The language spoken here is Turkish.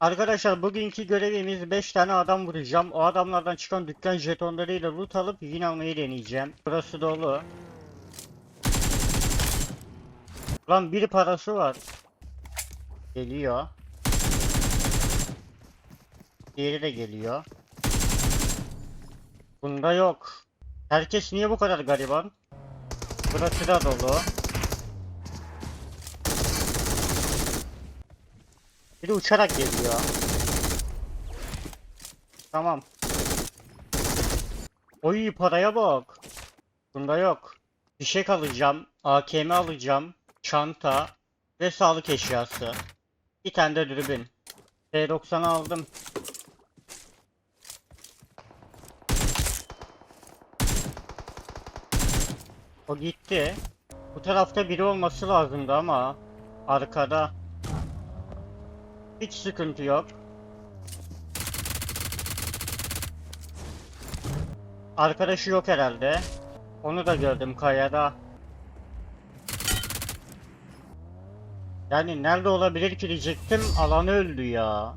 Arkadaşlar bugünkü görevimiz 5 tane adam vuracağım. O adamlardan çıkan dükkan jetonlarıyla loot alıp win almayı deneyeceğim. Burası dolu. Lan bir parası var. Geliyor. Diğeri de geliyor. Bunda yok. Herkes niye bu kadar gariban? Burası da dolu. Bir de uçarak geliyor. Tamam. Oy paraya bak. Bunda yok. Fişek alacağım. AKM alacağım. Çanta. Ve sağlık eşyası. Bir tane de dürbün. T90 aldım. O gitti. Bu tarafta biri olması lazımdı ama arkada. Hiç sıkıntı yok. Arkadaşı yok herhalde. Onu da gördüm kayada. Yani nerede olabilir ki diyecektim. Alan öldü ya.